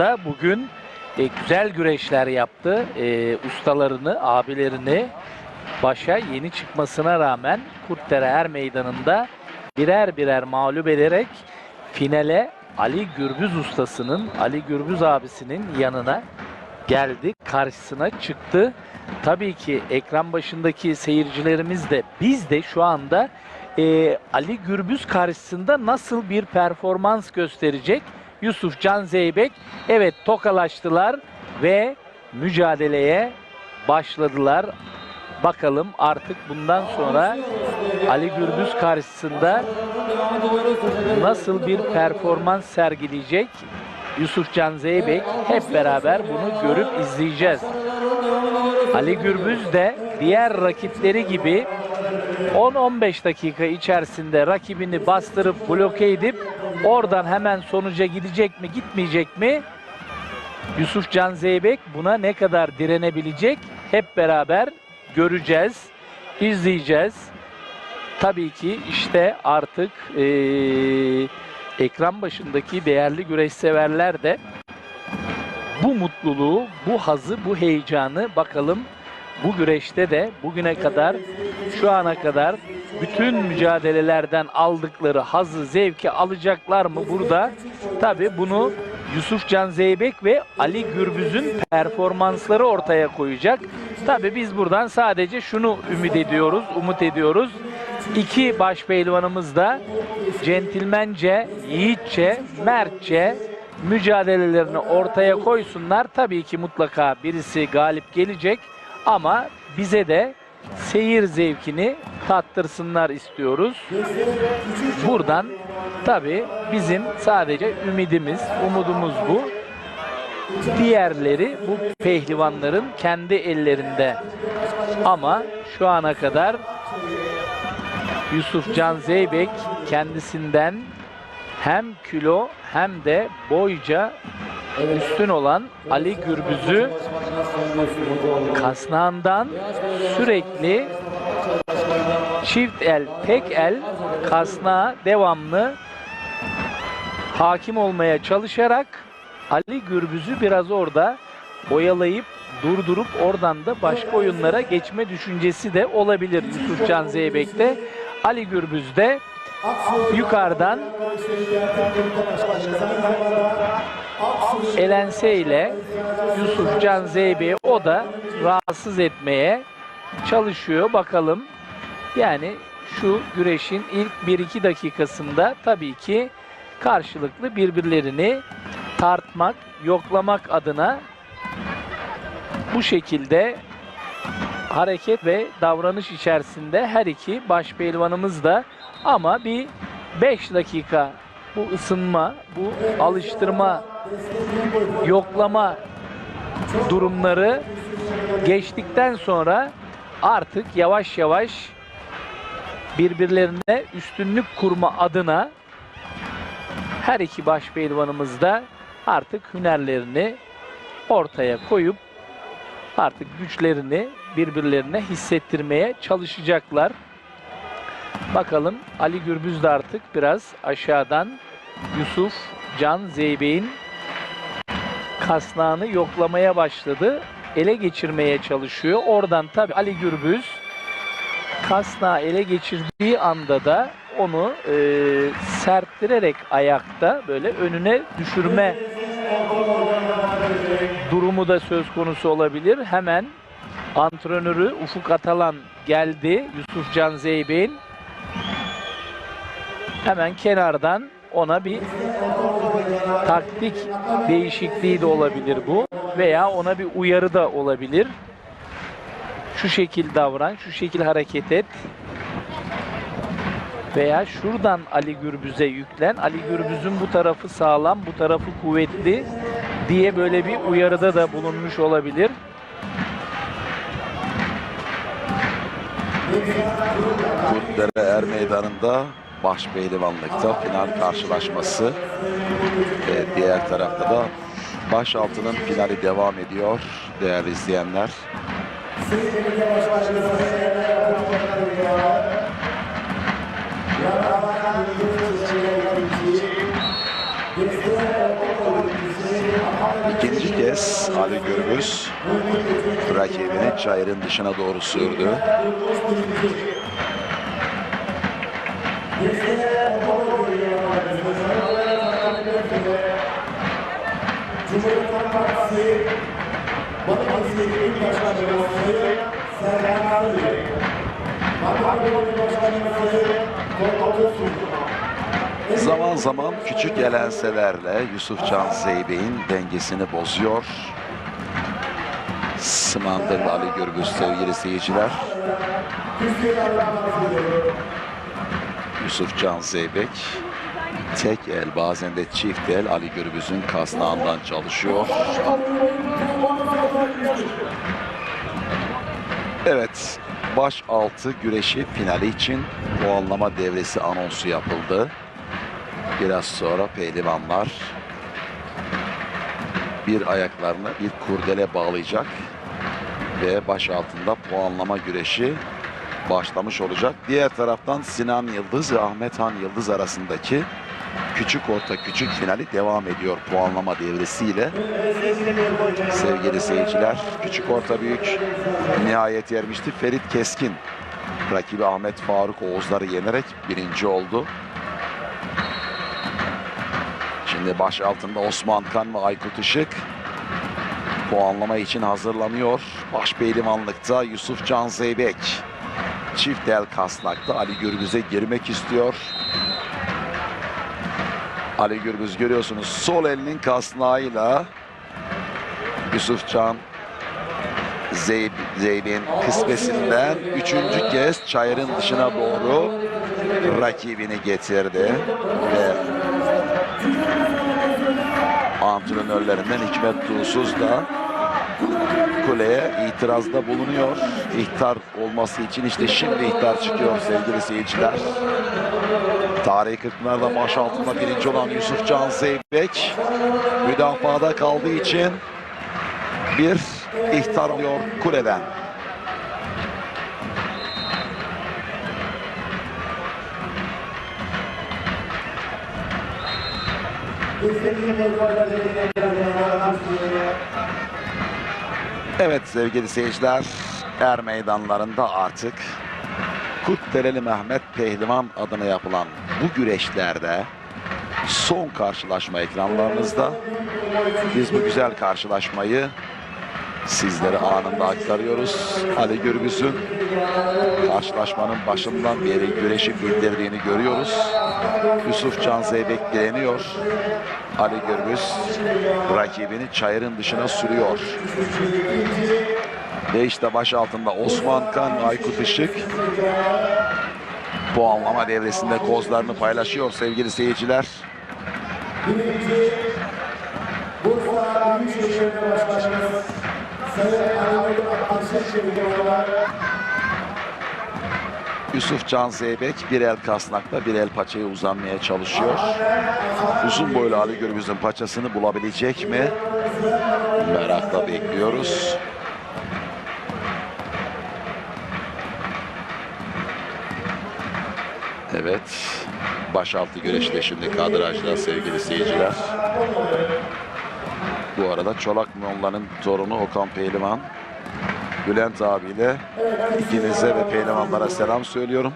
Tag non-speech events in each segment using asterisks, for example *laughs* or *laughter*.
da bugün e, güzel güreşler yaptı. E, ustalarını, abilerini başa yeni çıkmasına rağmen Kurtdere Er Meydanı'nda birer birer mağlup ederek finale Ali Gürbüz ustasının, Ali Gürbüz abisinin yanına geldi. Karşısına çıktı. Tabii ki ekran başındaki seyircilerimiz de biz de şu anda e, Ali Gürbüz karşısında nasıl bir performans gösterecek? Yusuf Can Zeybek evet tokalaştılar ve mücadeleye başladılar. Bakalım artık bundan sonra Ali Gürbüz karşısında nasıl bir performans sergileyecek Yusuf Can Zeybek hep beraber bunu görüp izleyeceğiz. Ali Gürbüz de diğer rakipleri gibi 10-15 dakika içerisinde rakibini bastırıp bloke edip oradan hemen sonuca gidecek mi gitmeyecek mi? Yusuf Can Zeybek buna ne kadar direnebilecek hep beraber göreceğiz, izleyeceğiz. Tabii ki işte artık eee, ekran başındaki değerli güreş severler de bu mutluluğu, bu hazı, bu heyecanı bakalım bu güreşte de bugüne kadar şu ana kadar bütün mücadelelerden aldıkları hazı, zevki alacaklar mı burada? Tabii bunu Yusuf Can Zeybek ve Ali Gürbüz'ün performansları ortaya koyacak. Tabii biz buradan sadece şunu ümit ediyoruz, umut ediyoruz. İki baş pehlivanımız da centilmence, yiğitçe, mertçe mücadelelerini ortaya koysunlar. Tabii ki mutlaka birisi galip gelecek ama bize de seyir zevkini tattırsınlar istiyoruz. Buradan tabii bizim sadece ümidimiz, umudumuz bu. Diğerleri bu pehlivanların kendi ellerinde. Ama şu ana kadar Yusuf Can Zeybek kendisinden hem kilo hem de boyca üstün olan Ali Gürbüz'ü kasnağından sürekli çift el, tek el kasnağa devamlı hakim olmaya çalışarak Ali Gürbüz'ü biraz orada oyalayıp durdurup oradan da başka oyunlara geçme düşüncesi de olabilir Yusuf Can Zeybek'te. Ali Gürbüz de yukarıdan Elense ile Yusuf Can Zeybek'i o da rahatsız etmeye çalışıyor. Bakalım yani şu güreşin ilk 1-2 dakikasında tabii ki karşılıklı birbirlerini tartmak, yoklamak adına bu şekilde hareket ve davranış içerisinde her iki baş pehlivanımız da ama bir 5 dakika bu ısınma, bu alıştırma, yoklama durumları geçtikten sonra artık yavaş yavaş birbirlerine üstünlük kurma adına her iki baş pehlivanımız da artık hünerlerini ortaya koyup artık güçlerini birbirlerine hissettirmeye çalışacaklar. Bakalım Ali Gürbüz de artık biraz aşağıdan Yusuf Can Zeybek'in kasnağını yoklamaya başladı. Ele geçirmeye çalışıyor. Oradan tabii Ali Gürbüz kasnağı ele geçirdiği anda da onu e, serttirerek ayakta böyle önüne düşürme durumu da söz konusu olabilir. Hemen antrenörü Ufuk Atalan geldi Yusuf Can Zeybek'in. Hemen kenardan ona bir taktik değişikliği de olabilir bu veya ona bir uyarı da olabilir. Şu şekil davran, şu şekil hareket et. Veya şuradan Ali Gürbüz'e yüklen. Ali Gürbüz'ün bu tarafı sağlam, bu tarafı kuvvetli diye böyle bir uyarıda da bulunmuş olabilir. Kurtdere Er Meydanı'nda baş pehlivanlıkta final karşılaşması. Ve diğer tarafta da başaltının finali devam ediyor değerli izleyenler. İkinci kez Ali Gürbüz rakibini çayırın dışına doğru sürdü. Zaman zaman küçük elenselerle Yusuf Can Zeybek'in dengesini bozuyor. Sımandırlı Ali Gürbüz sevgili seyirciler. Yusuf Can Zeybek tek el bazen de çift el Ali Gürbüz'ün kasnağından çalışıyor. Evet baş altı güreşi finali için puanlama devresi anonsu yapıldı. Biraz sonra pehlivanlar bir ayaklarına bir kurdele bağlayacak ve baş altında puanlama güreşi başlamış olacak. Diğer taraftan Sinan Yıldız ve Ahmet Han Yıldız arasındaki küçük orta küçük finali devam ediyor puanlama devresiyle. Sevgili seyirciler, küçük orta büyük nihayet ermişti. Ferit Keskin rakibi Ahmet Faruk Oğuzlar'ı yenerek birinci oldu. Şimdi baş altında Osman Kan ve Aykut Işık puanlama için hazırlanıyor. Baş pehlivanlıkta Yusuf Can Zeybek. Çift el kasnakta Ali Gürbüz'e girmek istiyor. Ali Gürbüz görüyorsunuz sol elinin kasnağıyla Yusuf Can Zeyb, Zeybek'in kısmesinden üçüncü kez çayırın dışına doğru rakibini getirdi ve antrenörlerinden Hikmet Tuğsuz da kuleye itirazda bulunuyor. İhtar olması için işte şimdi ihtar çıkıyor sevgili seyirciler. Tarihi Kırkpınar'da baş altında birinci olan Yusuf Can Zeybek müdafada kaldığı için bir ihtar alıyor kuleden. Evet sevgili seyirciler, er meydanlarında artık Kutdereli Mehmet Pehlivan adına yapılan bu güreşlerde son karşılaşma ekranlarınızda. Biz bu güzel karşılaşmayı sizlere anında aktarıyoruz. Ali Gürbüz'ün karşılaşmanın başından beri güreşi bildirdiğini görüyoruz. Yusuf Can Zeybek direniyor. Ali Gürbüz rakibini çayırın dışına sürüyor. Ve işte baş altında Osman Kan Aykut Işık puanlama devresinde kozlarını paylaşıyor sevgili seyirciler. Bursa Büyükşehir Başkanımız Sayın Ali Akşeşehir'e Yusuf Can Zeybek bir el kasnakla bir el paçayı uzanmaya çalışıyor. Uzun boylu Ali Gürbüz'ün paçasını bulabilecek mi? Merakla bekliyoruz. Evet. Başaltı güreşte şimdi kadrajda sevgili seyirciler. Bu arada Çolak Molla'nın torunu Okan Pehlivan Bülent abiyle ikinize ve pehlivanlara selam söylüyorum.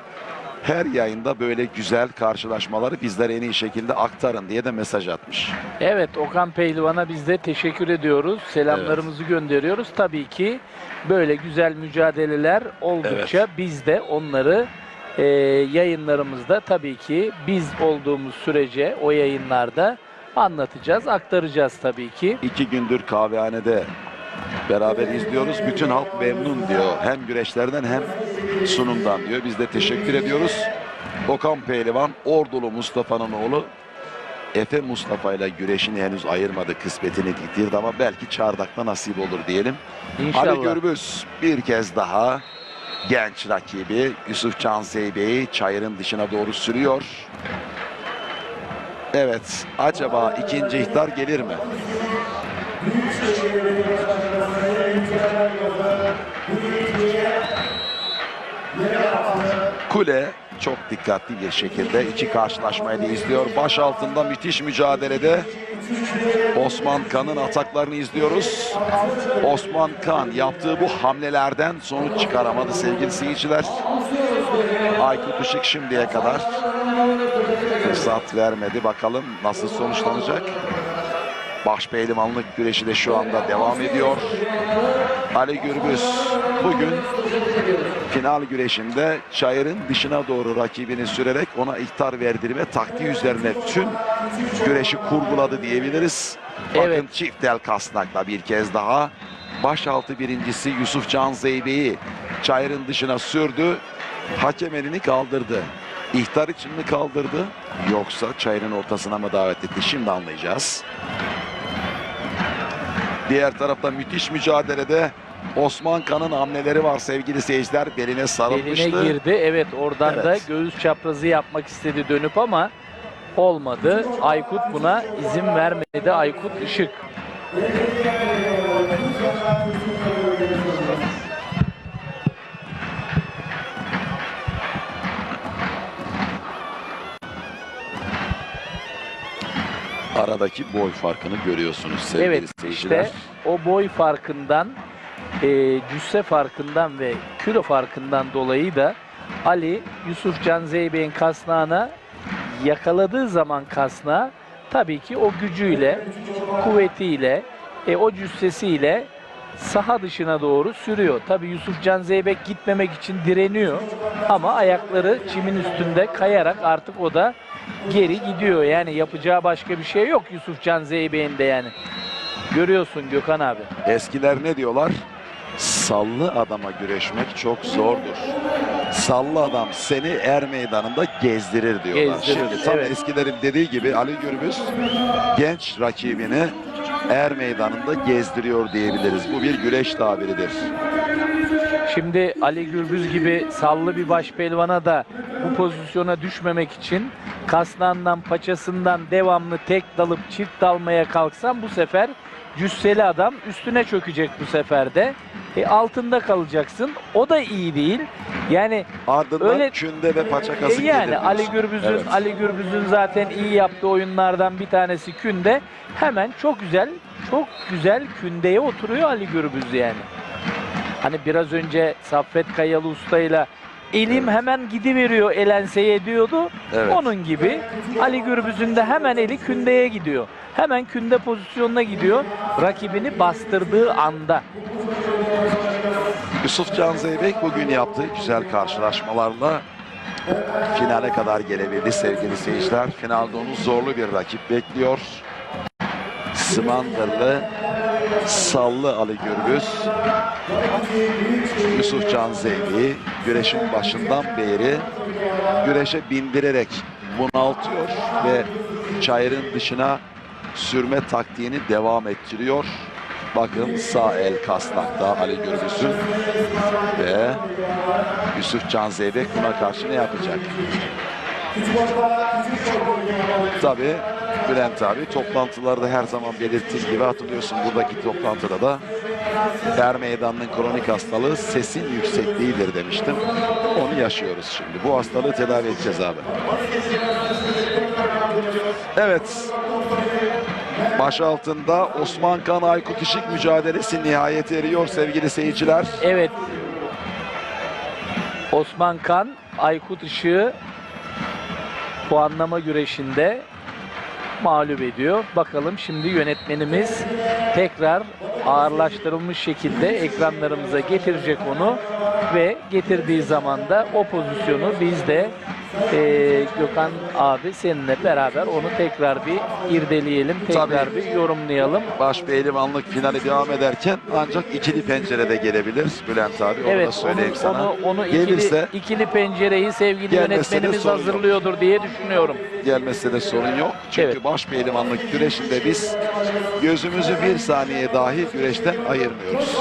Her yayında böyle güzel karşılaşmaları bizlere en iyi şekilde aktarın diye de mesaj atmış. Evet Okan Pehlivan'a biz de teşekkür ediyoruz. Selamlarımızı gönderiyoruz. Tabii ki böyle güzel mücadeleler oldukça biz de onları e, yayınlarımızda tabii ki biz olduğumuz sürece o yayınlarda anlatacağız, aktaracağız tabii ki. İki gündür kahvehanede beraber izliyoruz. Bütün halk memnun diyor. Hem güreşlerden hem sunumdan diyor. Biz de teşekkür ediyoruz. Okan Pehlivan, Ordulu Mustafa'nın oğlu. Efe Mustafa ile güreşini henüz ayırmadı, kısmetini bitirdi ama belki çardakta nasip olur diyelim. İnşallah. Ali Gürbüz bir kez daha genç rakibi Yusuf Can Zeybek'i çayırın dışına doğru sürüyor. Evet, acaba ikinci ihtar gelir mi? Kule çok dikkatli bir şekilde iki karşılaşmayı da izliyor. Baş altında müthiş mücadelede Osman Kan'ın ataklarını izliyoruz. Osman Kan yaptığı bu hamlelerden sonuç çıkaramadı sevgili seyirciler. Aykut Işık şimdiye kadar fırsat vermedi. Bakalım nasıl sonuçlanacak. Baş pehlivanlık güreşi de şu anda devam ediyor. Ali Gürbüz bugün final güreşinde çayırın dışına doğru rakibini sürerek ona ihtar verdirme taktiği üzerine tüm güreşi kurguladı diyebiliriz. Bakın Evet. çift el kasnakla bir kez daha başaltı birincisi Yusuf Can Zeybe'yi çayırın dışına sürdü. Hakem elini kaldırdı. İhtar için mi kaldırdı yoksa çayırın ortasına mı davet etti şimdi anlayacağız. Diğer tarafta müthiş mücadelede Osman Kan'ın hamleleri var sevgili seyirciler. Beline sarılmıştı. Beline girdi. Evet oradan Evet. da göğüs çaprazı yapmak istedi dönüp ama olmadı. Aykut buna izin vermedi. Aykut Işık. Aradaki boy farkını görüyorsunuz sevgili Evet seyirciler. işte o boy farkından, e, cüsse farkından ve kilo farkından dolayı da Ali Yusuf Can Zeybek'in kasnağına yakaladığı zaman kasnağı tabii ki o gücüyle, kuvvetiyle, e, o cüssesiyle saha dışına doğru sürüyor. Tabii Yusuf Can Zeybek gitmemek için direniyor ama ayakları çimin üstünde kayarak artık o da geri gidiyor. Yani yapacağı başka bir şey yok Yusuf Can Zeybek'in de yani. Görüyorsun Gökhan abi. Eskiler ne diyorlar? Sallı adama güreşmek çok zordur. Sallı adam seni er meydanında gezdirir diyorlar. Gezdirir, Şimdi tam evet. eskilerin dediği gibi Ali Gürbüz genç rakibini er meydanında gezdiriyor diyebiliriz. Bu bir güreş tabiridir. Şimdi Ali Gürbüz gibi sallı bir baş pelvana da bu pozisyona düşmemek için kasnağından paçasından devamlı tek dalıp çift dalmaya kalksan bu sefer cüsseli adam üstüne çökecek bu sefer de. E, altında kalacaksın. O da iyi değil. Yani Ardından Öyle- künde ve paça E yani Ali. Gürbüz'ün Evet. Ali Gürbüz'ün zaten iyi yaptığı oyunlardan bir tanesi künde. Hemen çok güzel çok güzel kündeye oturuyor Ali Gürbüz yani. Hani biraz önce Saffet Kayalı ustayla elim hemen gidiveriyor elenseye diyordu. Evet. Onun gibi Ali Gürbüz'ün de hemen eli kündeye gidiyor. Hemen künde pozisyonuna gidiyor. Rakibini bastırdığı anda. Yusuf Can Zeybek bugün yaptığı güzel karşılaşmalarla finale kadar gelebildi sevgili seyirciler. Finalde onu zorlu bir rakip bekliyor. Smandırlı, Sallı Ali Gürbüz, Yusuf Can Zeybek'i güreşin başından beri güreşe bindirerek bunaltıyor ve çayırın dışına sürme taktiğini devam ettiriyor. Bakın sağ el kasnakta Ali Gürbüz'ün ve Yusuf Can Zeybek buna karşı ne yapacak? Tabi Bülent abi toplantılarda her zaman belirttiği gibi hatırlıyorsun buradaki toplantıda da Er Meydanı'nın kronik hastalığı sesin yüksekliğidir demiştim. Onu yaşıyoruz şimdi. Bu hastalığı tedavi edeceğiz abi. Evet. Baş altında Osman Kan Aykut Işık mücadelesi nihayete eriyor sevgili seyirciler. Evet. Osman Kan, Aykut Işık'ı puanlama güreşinde mağlup ediyor. Bakalım şimdi yönetmenimiz tekrar ağırlaştırılmış şekilde ekranlarımıza getirecek onu ve getirdiği zaman da o pozisyonu biz de eee, Gökhan abi seninle beraber onu tekrar bir irdeleyelim, tekrar Tabii. bir yorumlayalım. Baş pehlivanlık finali devam ederken ancak ikili pencerede gelebilir Bülent abi. Onu da Evet, söyleyeyim onu, sana. onu, onu Gelirse ikili, ikili pencereyi sevgili yönetmenimiz sorun yok. hazırlıyordur diye düşünüyorum. gelmese de sorun yok. Çünkü Evet. baş pehlivanlık güreşinde biz gözümüzü bir saniye dahi güreşten ayırmıyoruz.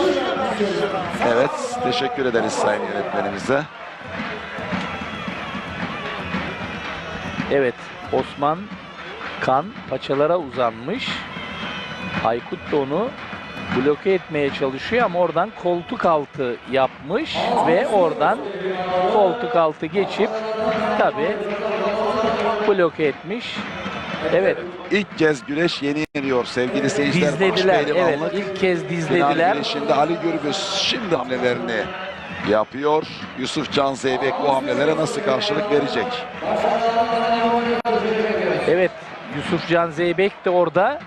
Evet, teşekkür ederiz sayın yönetmenimize. Evet, Osman kan paçalara uzanmış. Aykut da onu bloke etmeye çalışıyor ama oradan koltuk altı yapmış ve oradan koltuk altı geçip tabi bloke etmiş. Evet İlk kez güreş yeni yeniyor sevgili seyirciler. dizlediler. Evet ilk kez dizlediler. güreşinde Ali Gürbüz şimdi hamlelerini yapıyor. Yusuf Can Zeybek bu hamlelere nasıl karşılık verecek? Evet Yusuf Can Zeybek de orada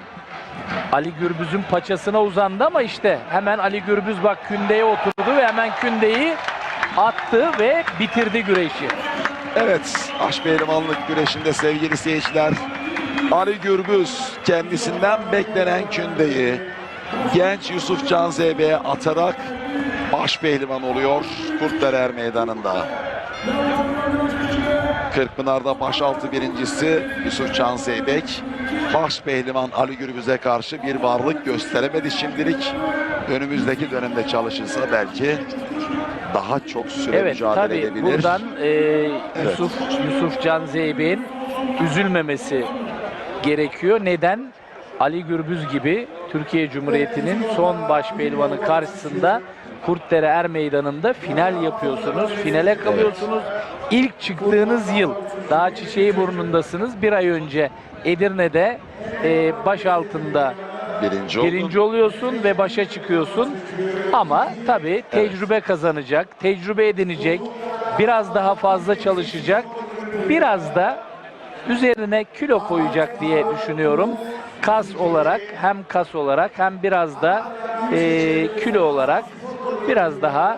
Ali Gürbüz'ün paçasına uzandı ama işte hemen Ali Gürbüz bak kündeye oturdu ve hemen kündeyi attı ve bitirdi güreşi. Evet, Aşpehlivanlık güreşinde sevgili seyirciler Ali Gürbüz kendisinden beklenen kündeyi genç Yusuf Can Zeybek'e atarak Aşpehlivan oluyor Kurtderer Meydanı'nda. Kırkpınar'da başaltı birincisi Yusuf Can Zeybek. Başpehlivan Ali Gürbüz'e karşı bir varlık gösteremedi şimdilik. Önümüzdeki dönemde çalışırsa belki daha çok süre Evet mücadele tabii edebilir. buradan e, Yusuf Yusuf Can Zeybek'in üzülmemesi gerekiyor. Neden? Ali Gürbüz gibi Türkiye Cumhuriyeti'nin son başpehlivanı karşısında Kurtdere Er Meydanı'nda final yapıyorsunuz. Finale kalıyorsunuz. İlk çıktığınız yıl daha çiçeği burnundasınız. Bir ay önce Edirne'de e, baş altında Birinci. Birinci oluyorsun ve başa çıkıyorsun. Ama tabii tecrübe kazanacak, tecrübe edinecek, biraz daha fazla çalışacak, biraz da üzerine kilo koyacak diye düşünüyorum. Kas olarak hem kas olarak hem biraz da eee, kilo olarak biraz daha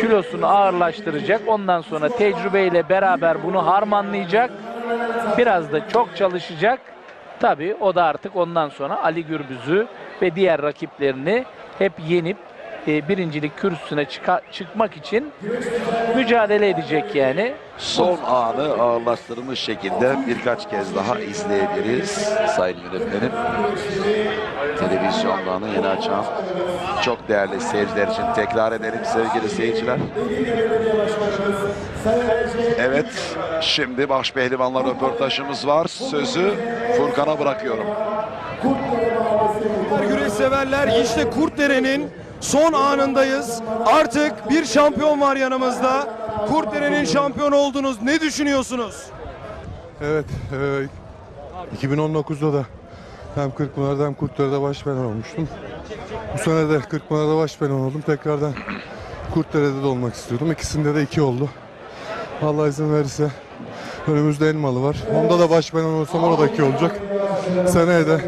kilosunu ağırlaştıracak. Ondan sonra tecrübeyle beraber bunu harmanlayacak. Biraz da çok çalışacak. Tabii o da artık ondan sonra Ali Gürbüz'ü ve diğer rakiplerini hep yenip e, birincilik kürsüsüne çıka- çıkmak için mücadele edecek yani. Son anı ağırlaştırılmış şekilde birkaç kez daha izleyebiliriz sayın yönetmenim. Televizyondan yeni açan çok değerli seyirciler için tekrar edelim sevgili seyirciler. Evet şimdi başpehlivanla röportajımız var. Sözü Furkan'a bırakıyorum. Güreş severler işte Kurtdere'nin son anındayız. Artık bir şampiyon var yanımızda. Kurtdere'nin şampiyon oldunuz. Ne düşünüyorsunuz? Evet, e, 2019'da da hem Kırkpınar'da hem Kurtdere'de başpehlivan olmuştum. Bu sene de Kırkpınar'da başpehlivan oldum. Tekrardan Kurtdere'de de olmak istiyordum. İkisinde de iki oldu. Allah izin verirse önümüzde Elmalı var. Onda da başpehlivan olursam orada iki olacak. Seneye de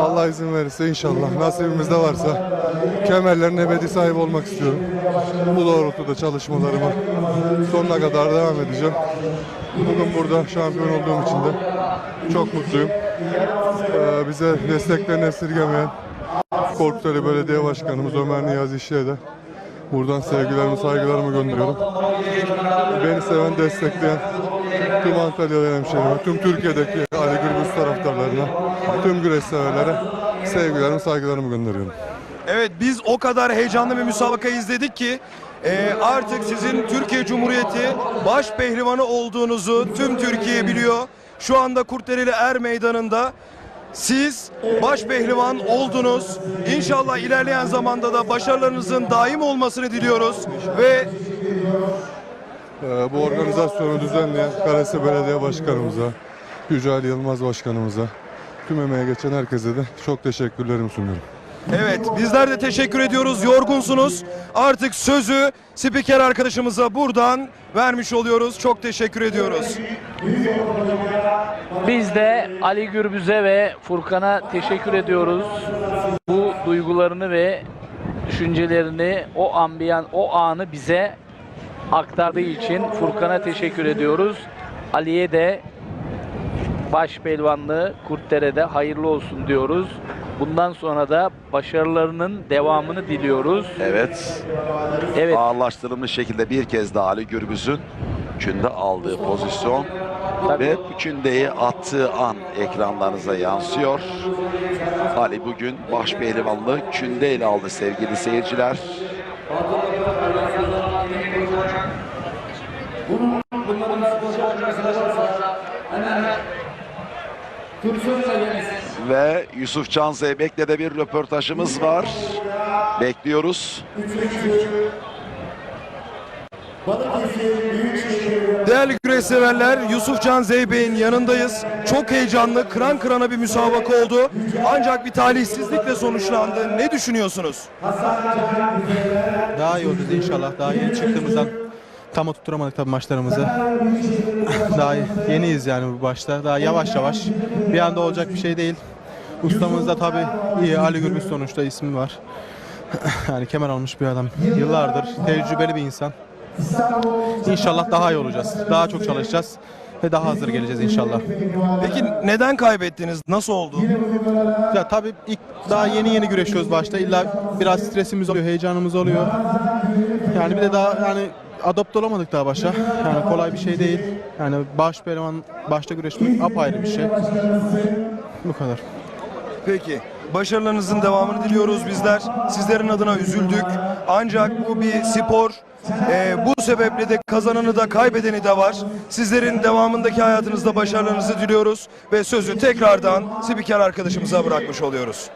Allah izin verirse inşallah nasibimizde varsa kemerlerin ebedi sahibi olmak istiyorum. Bu doğrultuda çalışmalarıma sonuna kadar devam edeceğim. Bugün burada şampiyon olduğum için de çok mutluyum. Ee, bize desteklerini esirgemeyen Korkuteli Belediye Başkanımız Ömer Niyazi İşçi'ye de buradan sevgilerimi, saygılarımı gönderiyorum. Beni seven, destekleyen tüm Antalyalı hemşehrime, tüm Türkiye'deki Ali Gürbüz taraftarlarına, tüm güreş severlere sevgilerimi, saygılarımı gönderiyorum. Evet biz o kadar heyecanlı bir müsabaka izledik ki e, artık sizin Türkiye Cumhuriyeti baş pehlivanı olduğunuzu tüm Türkiye biliyor. Şu anda Kurtdereli Er Meydanı'nda siz baş pehlivan oldunuz. İnşallah ilerleyen zamanda da başarılarınızın daim olmasını diliyoruz ve bu organizasyonu düzenleyen Karası Belediye Başkanımıza, Yüce Ali Yılmaz Başkanımıza, tüm emeğe geçen herkese de çok teşekkürlerimi sunuyorum. Evet bizler de teşekkür ediyoruz. Yorgunsunuz. Artık sözü spiker arkadaşımıza buradan vermiş oluyoruz. Çok teşekkür ediyoruz. Biz de Ali Gürbüz'e ve Furkan'a teşekkür ediyoruz. Bu duygularını ve düşüncelerini o ambiyan, o anı bize aktardığı için Furkan'a teşekkür ediyoruz. Ali'ye de başpehlivanlığı Kurtdere'de hayırlı olsun diyoruz. Bundan sonra da başarılarının devamını diliyoruz. Evet Evet. ağırlaştırılmış şekilde bir kez daha Ali Gürbüz'ün künde aldığı pozisyon Tabii. ve bu kündeyi attığı an ekranlarınıza yansıyor. Ali bugün başpehlivanlığı kündeyle aldı sevgili seyirciler. Ve Yusuf Can Zeybek'le de bir röportajımız var. Bekliyoruz. Balıkesir Büyükşehir Değerli güreş severler, Yusufcan Zeybek'in yanındayız. Çok heyecanlı, kıran kırana bir müsabaka oldu. Ancak bir talihsizlikle sonuçlandı. Ne düşünüyorsunuz? Daha iyi olacağız inşallah. Daha yeni çıktığımızdan tam oturtamadık tabii maçlarımızı. *laughs* Daha yeniyiz yani bu başta. Daha yavaş yavaş. Bir anda olacak bir şey değil. Ustamız da tabii iyi. Ali Gürbüz sonuçta ismi var. *laughs* yani kemer almış bir adam. Yıllardır tecrübeli bir insan. İnşallah daha iyi olacağız. Daha çok çalışacağız ve daha hazır geleceğiz inşallah. Peki neden kaybettiniz? Nasıl oldu? Ya tabii ilk daha yeni yeni güreşiyoruz başta. İlla biraz stresimiz oluyor, heyecanımız oluyor. Yani bir de daha yani adapte olamadık daha başa. Yani kolay bir şey değil. Yani baş pehlivan başta güreşmek apayrı bir şey. Bu kadar. Peki. Başarılarınızın devamını diliyoruz bizler. Sizlerin adına üzüldük. Ancak bu bir spor. Ee, bu sebeple de kazananı da kaybedeni de var. Sizlerin devamındaki hayatınızda başarılarınızı diliyoruz. Ve sözü tekrardan spiker arkadaşımıza bırakmış oluyoruz.